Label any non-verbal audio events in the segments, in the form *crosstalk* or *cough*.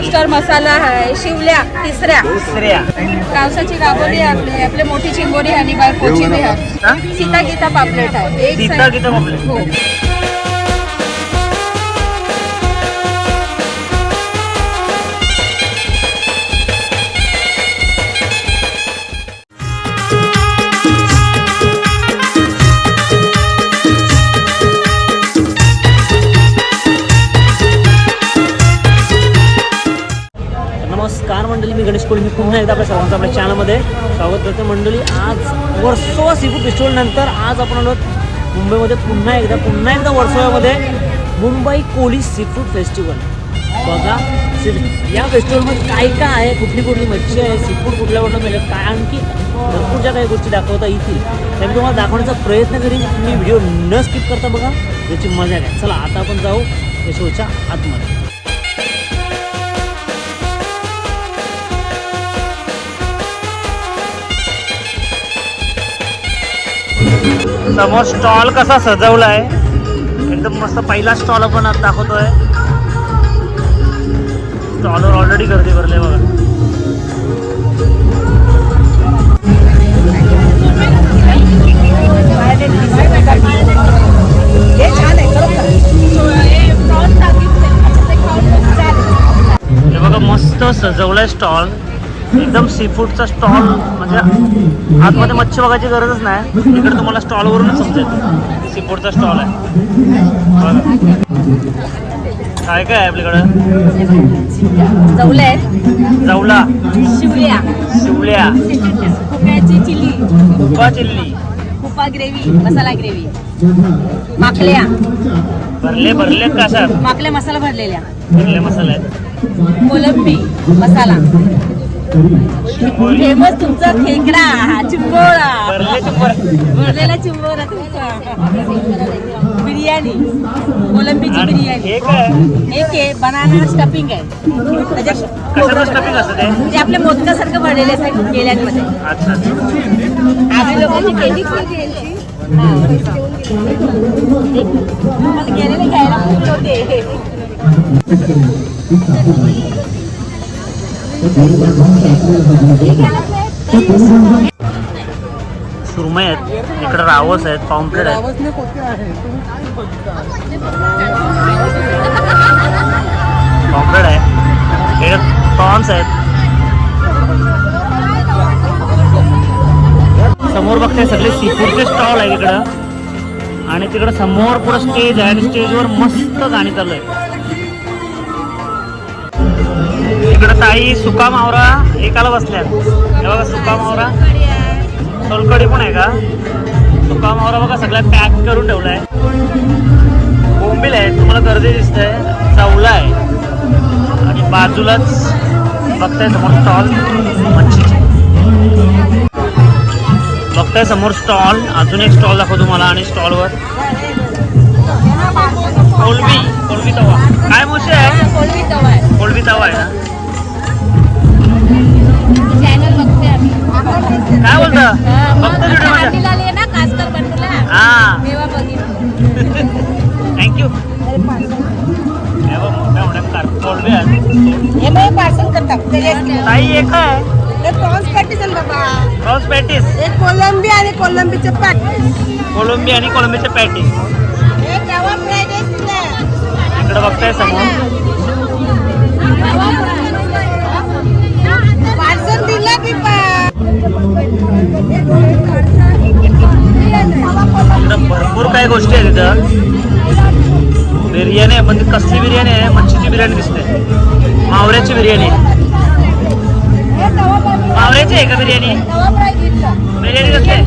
Lobster masala आहे शिवल्या तिसऱ्या. दुसऱ्या कावसाची राबोली आहे आपली आपली मोठी चिंबोरी आणि बाय कोचिंबी आहे? सीता गीता पापलेट आहे. एक सीता गीता पापलेट. हो. मंडळी मी पुन्हा एकदा आपल्या सर्वांचं आपल्या चॅनलमध्ये स्वागत करतो. मंडळी आज वर्सोवा सीफूड फेस्टिवलनंतर आज आपण आलो मुंबईमध्ये. पुन्हा एकदा पुन्हा एकदा वर्सोव्यामध्ये मुंबई कोळी सीफूड फेस्टिवल बघा सी- या फेस्टिवलमध्ये काय काय आहे कुठली कुठली मच्छी आहे सीफूड कुठल्या कुठलं मिळेल काय आणखी भरपूर ज्या काही गोष्टी दाखवता येतील त्या मी तुम्हाला दाखवण्याचा प्रयत्न करीन. तुम्ही व्हिडिओ न स्किप करता बघा याची मजा घ्या. चला आता आपण जाऊ या शोच्या आतमध्ये. समोर स्टॉल कसा सजवलाय? एकदम मस्त पहिला स्टॉल आपण आज दाखवतोय. स्टॉलवर ऑलरेडी गर्दी भरली बघा. हे बघा मस्त सजवलाय स्टॉल. एकदम सी फूडचा स्टॉल म्हणजे आतमध्ये मच्छी बघायची गरजच नाही. इकडे तुम्हाला स्टॉलवरूनच समजेल. सी फूडचा स्टॉल आहे. काय काय आहे आपल्याकडं? जवले जवला शिवल्या शिवल्या उभा चिल्ली. खुपा ग्रेव्ही मसाला ग्रेव्ही. माकल्या. भरले भरले कशात माकल्या मसाला भरलेल्या. भरले मसाले. आहेत कोलंबी मसाला. फेमस तुमचा खेकडा चिंबोळा. भरले चिंबर भरलेला चिंबोरा तुमचा बिर्याणी कोलंबीची बिर्याणी. हे एक आहे बनाना स्टफिंग आहे. म्हणजे आपल्या मोदकासारखं भरलेले असतात केल्यांमध्ये अच्छा आम्ही लोकांची केली केली. हा. गेलेले घ्यायला होते. *laughs* *laughs* सुरमई आहेत. इकडे रावस आहेत पॉम्पलेट आहेत. पॉम्पलेट आहे. इकडे प्रॉन्स आहेत. समोर बघताय सगळे सीफूडचे स्टॉल आहे इकडं. आणि तिकडं समोर पुढं स्टेज आहे आणि स्टेजवर मस्त गाणी चालू आहे इकडं ताई सुका मावरा एकाला बसल्यात. हे बघा सुका मावरा. सोलकडी पण आहे का? सुका मावरा बघा सगळ्या पॅक करून ठेवलाय. बोंबील आहे तुम्हाला गर्दी दिसतंय. चवला आहे. आणि बाजूलाच बघताय समोर स्टॉल. मच्छीचे. बघताय समोर स्टॉल. अजून एक स्टॉल दाखवतो तुम्हाला आणि स्टॉलवर. कोलबी. कोलबी तवा. काय मोशी? आहे कोलबी तवा आहे. कोलबी तवा आहे ना? हा तेव्हा बघितलं थँक्यू पार्सल. करतात. ताई एक आहे. प्रॉन्स पॅटीस आहे बाबा. रॉस पॅटीस. कोलंबी आणि कोलंबीचे पॅटीस. कोलंबी आणि कोलंबीचे पॅटीस. हे इकडे बघताय समोर. पार्सल दिला की भरपूर काही गोष्टी आहेत तिथं बिर्याणी आहे पण ती कसली बिर्याणी आहे? मच्छीची बिर्याणी दिसते. मावऱ्याची बिर्याणी. मावऱ्याची आहे का बिर्याणी? बिर्याणी कसली आहे?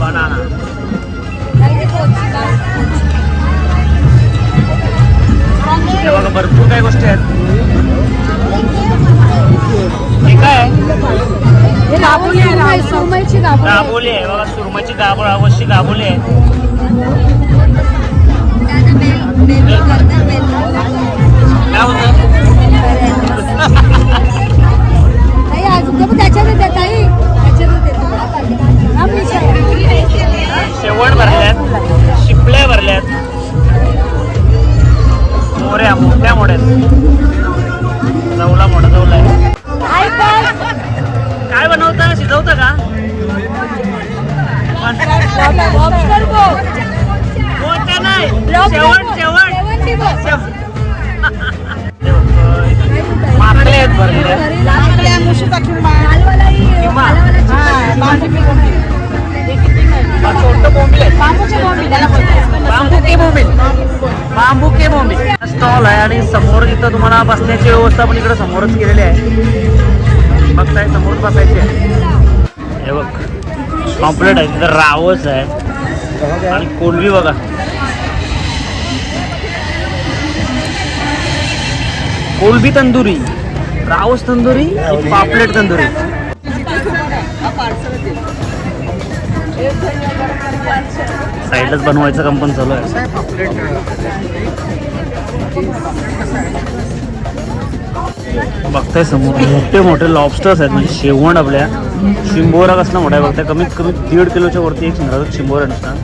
बनाना बघा भरपूर काही गोष्टी आहेत. काय? आहे? गाबोली आहे. बघा सुरमईची गाबोळ अवश्य गाबोली आहे. काय बोलतो बांबू के बोंबील बांबू के बोंबील स्टॉल आहे आणि समोर इथं तुम्हाला बसण्याची व्यवस्था पण इकडे समोरच केलेली आहे. बघताय समोरच बसायची आहे. हे बघ. कॉम्प्लेट आहे. तिथं रावस आहे. आणि कोलबी बघा. कोलबी तंदुरी. रावस तंदुरी पापलेट तंदुरी. साईडलाच बनवायचं काम पण चालू आहे. बघताय समोर मोठे मोठे लॉबस्टर्स आहेत म्हणजे शेवण आपल्या. शिंबोरा कसला मोठा आहे बघताय. कमीत कमी दीड किलोच्या वरती एक शिंगरा शिंबोरा नुसता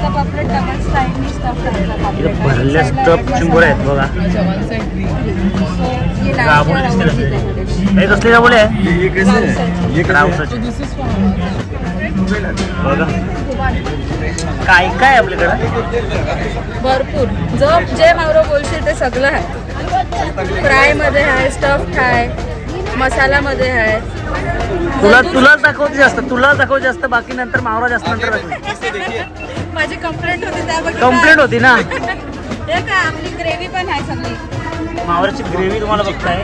सीतागीता पापलेट डबल. इथं भरल्या स्टफ आहेत बघा. राबोळी. हे कसले राबोळे आहे. ये ये कैसे है ये कैसे है रावसाचे बघा. काय काय आहे आपल्याकडं? भरपूर. जो जे मावरो बोलशील ते सगळं आहे. फ्रायमध्ये आहे स्टफ्ड आहे. मसालामध्ये आहे. तुला तुलाच दाखवते जास्त तुलाच दाखवते जास्त बाकी नंतर मावरा जास्त नंतर दाखवते. माझी कंप्लेंट होती त्या कंप्लेंट होती ना? हे काय आपली ग्रेव्ही पण आहे सगळी. मावराची ग्रेव्ही तुम्हाला बघताय.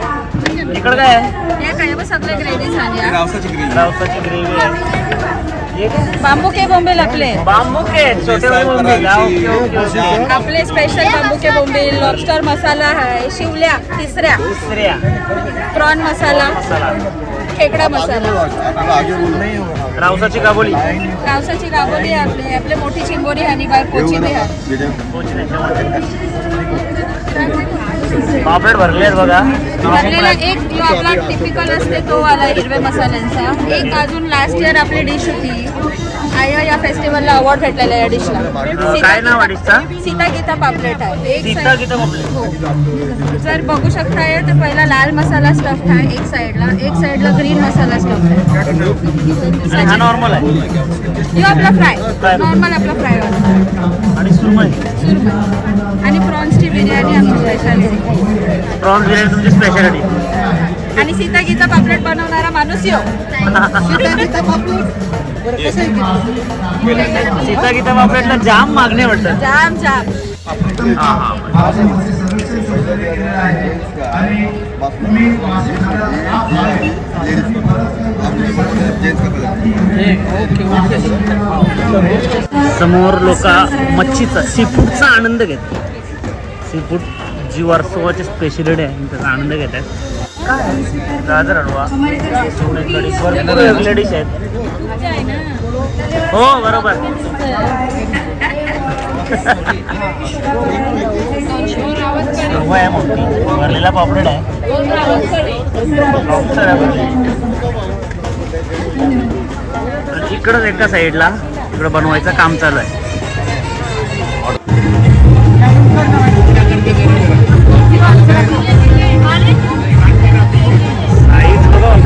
इकडं काय आहे? हे काय बघ सगळे ग्रेव्ही झाली. रावसाची ग्रेवी रावसाची ग्रेव्ही आहे? बांबू के बोंबील आपले बांबू के छोटे. आपले स्पेशल बांबू के बोंबील लॉबस्टर मसाला आहे शिवल्या तिसऱ्या. दुसऱ्या प्रॉन मसाला मसाला. खेकडा मसाला. रावसाची काबोली रावसाची गाबोली आहे आपली आपले मोठी चिंबोरी आणि बाय कोची बी आहे ये देखो पापलेट भरले आहेत बघा. भरलेला एक जो आपला टिपिकल असते तो वाला हिरव्या मसाल्यांचा. एक अजून लास्ट इयर आपली डिश होती. आया या फेस्टिवलला अवॉर्ड भेटलेला या डिशला काय नाव आहे डिशचा? सीता गीता पापलेट आहे. एक सीता side- गीता पापलेट. हो. जर बघू शकताय तर पहिला लाल मसाला स्टफ आहे एक साईडला एक साईडला ग्रीन मसाला स्टफ आहे. हा नॉर्मल आहे. यो आपला फ्राय. नॉर्मल आपला फ्राय आणि सुरमई. आणि प्रॉन्सची बिर्याणी आमची स्पेशालिटी प्रॉन्स बिर्याणी तुमची स्पेशालिटी आणि सीता गीता पापलेट? बनवणारा माणूस यो सीता गीता पापलेटला जाम मागणी वाटतं. जाम जाम. हा हा समोर लोक मच्छीचा सीफूडचा आनंद घेतात. सीफूड जी वर्सोवाची स्पेशलिटी आहे त्याचा आनंद घेत आहेत गाजर हलवा भरपूर डिश आहेत. हो बरोबर. हलवा आहे मोठी. भरलेला पापलेट आहे. इकडंच एका साईडला इकडं बनवायचं काम चालू आहे.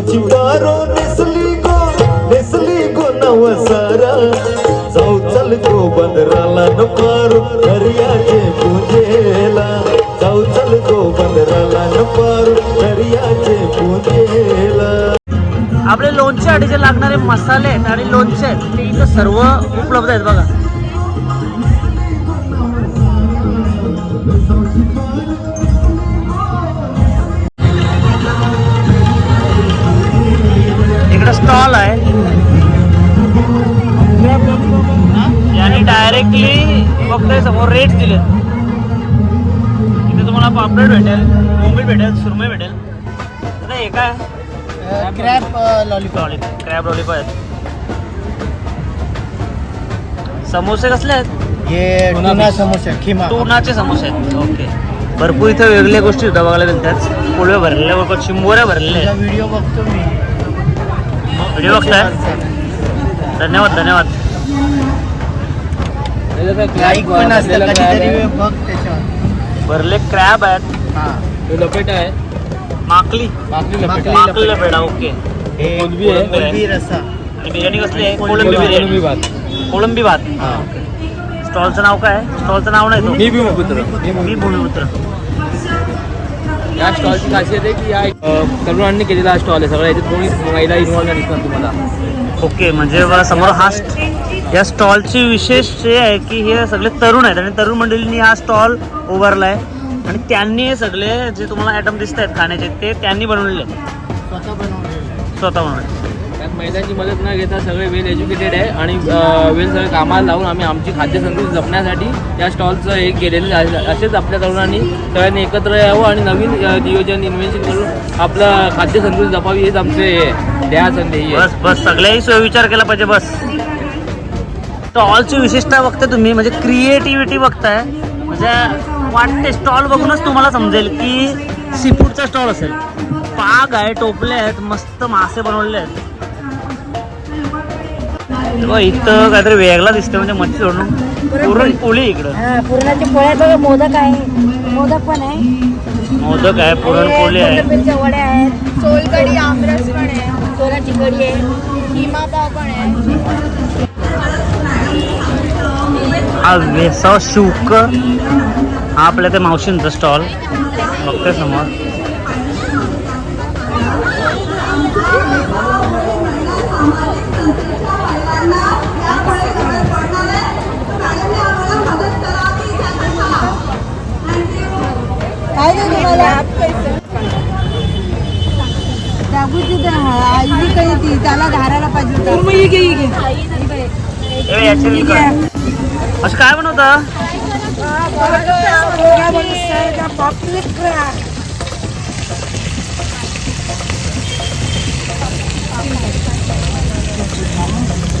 माध्यमातून नेसली गो नेसली गो नवसारा जाऊ चल गो बंदराला न दरियाचे दर्याचे पूजेला. जाऊ चल गो बंदराला न दरियाचे दर्याचे पूजेला. आपले लोणचे जे लागणारे मसाले आणि लोणचे ते इथं सर्व उपलब्ध आहेत बघा. समोर रेट्स दिले इथे तुम्हाला पापलेट भेटेल मुंबई भेटेल सुरमई भेटेल. आता हे काय? Crab lollipop lollipop crab lollipop आहेत. समोसे कसले आहेत? हे टुना समोसा खिमा. टोनाचे समोसे आहेत. ओके भरपूर इथे वेगळ्या गोष्टी होत्या बघायला मिळतात पोळ्या भरलेल्या बरोबर चिंबोऱ्या भरलेल्या व्हिडिओ बघतो मी. व्हिडिओ बघताय? धन्यवाद धन्यवाद. लाईक पण असतं कधीतरी बघ त्याच्यावर. भरले क्रॅब आहेत. हा. लपेट आहे. माकली. माकली माकली लपेडा ओके. हे कोलंबी आहे. कोलंबी रस्सा आणि बिर्याणी कसली आहे? कोळंबी बिर्याणी. भात. कोळंबी भात. हा. स्टॉलचं नाव काय? स्टॉलचं नाव नाही तो. मी भूमिपुत्र. मी भूमिपुत्र. या स्टॉलची खासियत आहे की या अ, तरुणांनी केलेला हा स्टॉल आहे. सगळ्या याच्यात कोणी महिला इन्व्हॉल्व नाही दिसणार तुम्हाला. ओके म्हणजे समोर हा या स्टॉलची विशेष हे आहे की हे सगळे तरुण आहेत आणि तरुण मंडळींनी हा स्टॉल उभारला आहे आणि त्यांनी हे सगळे जे तुम्हाला आयटम दिसत आहेत खाण्याचे ते त्यांनी बनवलेले आहेत. स्वतः बनवलेलं स्वतः बनवले त्यात महिलांची मदत न घेता सगळे वेल एज्युकेटेड आहे आणि वेल सगळे कामाला लावून आम्ही आमची खाद्यसंस्कृती जपण्यासाठी या स्टॉलचं हे केलेलं आहे असेच आपल्या तरुणांनी सगळ्यांनी एकत्र यावं आणि नवीन नियोजन इन्व्हेन्शन करून आपलं खाद्यसंस्कृती जपावी हेच आमचे ध्यास आणि बस बस सगळ्याही सोय विचार केला पाहिजे बस. स्टॉलची विशेषता बघता तुम्ही म्हणजे क्रिएटिव्हिटी बघताय. म्हणजे वाटते स्टॉल बघूनच तुम्हाला समजेल की सी फूडचा स्टॉल असेल. पाग आहे टोपले आहेत मस्त मासे बनवलेले आहेत. इथं काहीतरी वेगळा दिसतं म्हणजे मच्छी सोडून. पुरणपोळी इकडं. हा पुरणाची पोळ्या बघा मोदक आहे. मोदक पण आहे. मोदक आहे पुरणपोळी आहे. कोथिंबीरच्या वड्या आहेत. सोलकडी आमरस पण आहे. सोलाची कढी आहे. किमा पाव पण आहे. हा वेसाव शुक हा आपल्या ते मावशींचा स्टॉल. बघते समोर. आईली काही ती त्याला घारायला पाहिजे होतं. लिंक आहे. असं काय बनवतं?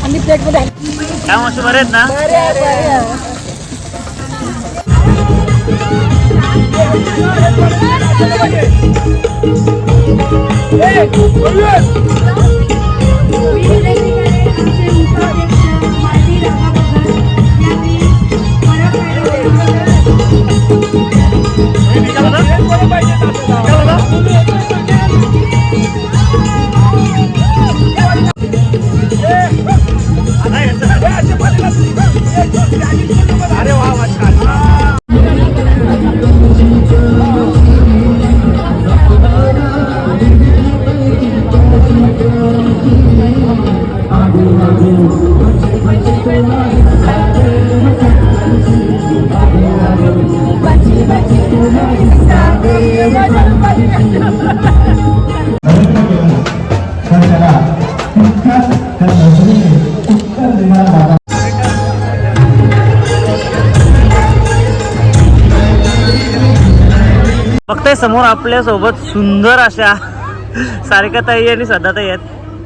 आणि प्लेटमध्ये काय मावशी बरे आहेत ना? अरे वा प्रयत्न बघताय समोर आपल्यासोबत सुंदर अशा सारिकाताई आणि सदाताई आहेत.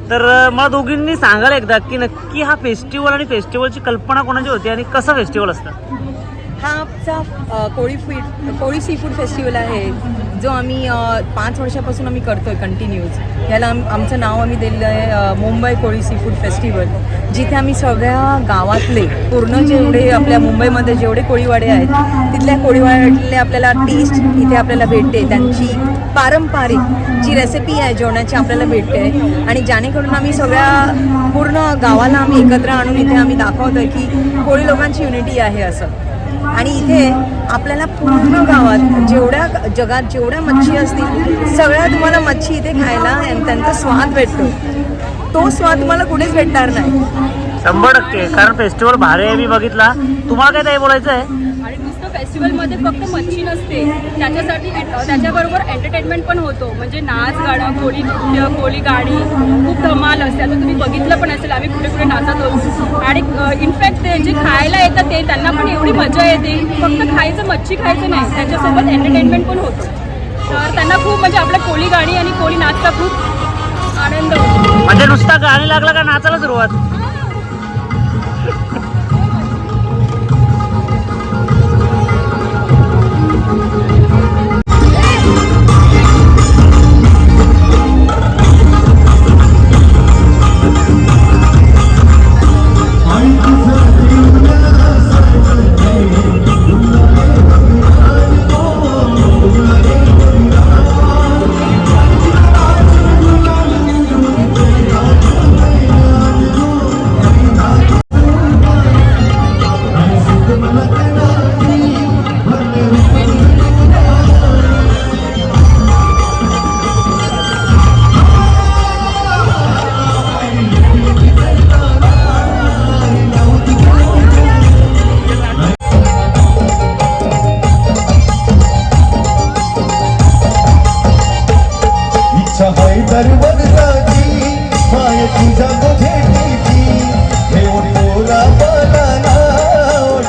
तर मला दोघींनी सांगाल एकदा की नक्की हा फेस्टिवल आणि फेस्टिवलची कल्पना कोणाची होती आणि कसं फेस्टिवल असतं? हा आमचा Koli food Koli seafood festival आहे. जो आम्ही पाच वर्षापासून आम्ही करतो आहे कंटिन्यूज याला आम आमचं नाव आम्ही दिलेलं आहे Mumbai Koli sea food festival जिथे आम्ही सगळ्या गावातले पूर्ण जेवढे आपल्या मुंबईमध्ये जेवढे कोळीवाडे आहेत तिथल्या कोळीवाड्यातले आपल्याला टेस्ट इथे आपल्याला भेटते. त्यांची पारंपरिक जी रेसिपी आहे जेवणाची आपल्याला भेटते. आणि जेणेकरून आम्ही सगळ्या पूर्ण गावाला आम्ही एकत्र आणून इथे आम्ही दाखवतो आहे की कोळी लोकांची युनिटी आहे असं. आणि इथे आपल्याला पूर्ण गावात जेवढ्या जगात जेवढ्या मच्छी असतील सगळ्या तुम्हाला मच्छी इथे खायला आणि त्यांचा स्वाद भेटतो. तो स्वाद तुम्हाला कुठेच भेटणार नाही. शंभर टक्के कारण फेस्टिवल भारी आहे मी बघितला. तुम्हाला काय ताई बोलायचं आहे फेस्टिवलमध्ये फक्त मच्छी नसते त्याच्यासाठी त्याच्याबरोबर एंटरटेनमेंट पण होतो. म्हणजे नाच गाणं कोळी नृत्य कोळी गाणी खूप धमाल असते. आता तुम्ही बघितलं पण असेल आम्ही कुठे कुठे नाचत होतो. आणि इनफॅक्ट ते जे खायला येतं ते त्यांना पण एवढी मजा येते. फक्त खायचं मच्छी खायचं नाही त्याच्यासोबत एंटरटेनमेंट पण होतं. तर त्यांना खूप म्हणजे आपल्या कोळी गाणी आणि कोळी नाचचा खूप आनंद होतो. म्हणजे नुसता गाणी लागला का नाचायला सुरुवात?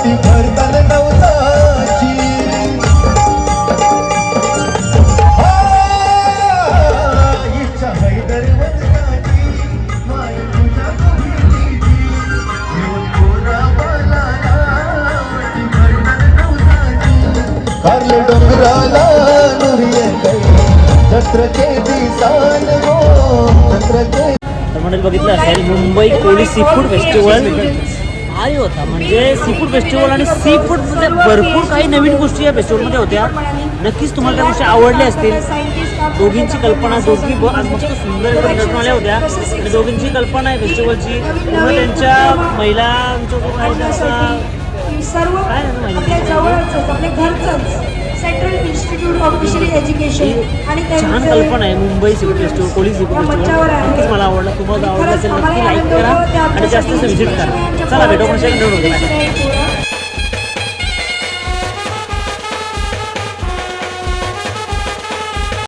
ओटी भरतान नवसाची इच्छा आहे दरवजाची माय तुझ्या डोंगराला नुरिये के दिसान के तर बघितलं असेल Mumbai Koli sea food festival भारी होता? म्हणजे सी फूड फेस्टिवल आणि सी फूडमध्ये भरपूर काही नवीन गोष्टी या फेस्टिवलमध्ये होत्या. नक्कीच तुम्हाला त्या गोष्टी आवडल्या असतील. दोघींची कल्पना दोघी ब- आज मस्त सुंदर एकदम नटून आल्या होत्या. आणि दोघींची कल्पना आहे फेस्टिवलची पूर्ण त्यांच्या महिलांचा जो काही त्यांचा सर्व काय आहे ना आपल्या माहिती? जवळच आपल्या घरचंच. Central institute of fishery education आणि छान कल्पना आहे Mumbai sea food festival Koli sea food festival नक्कीच मला आवडलं. तुम्हाला आवडलं असेल नक्की लाईक करा आणि जास्त व्हिजिट करा. चला भेटू सेकंड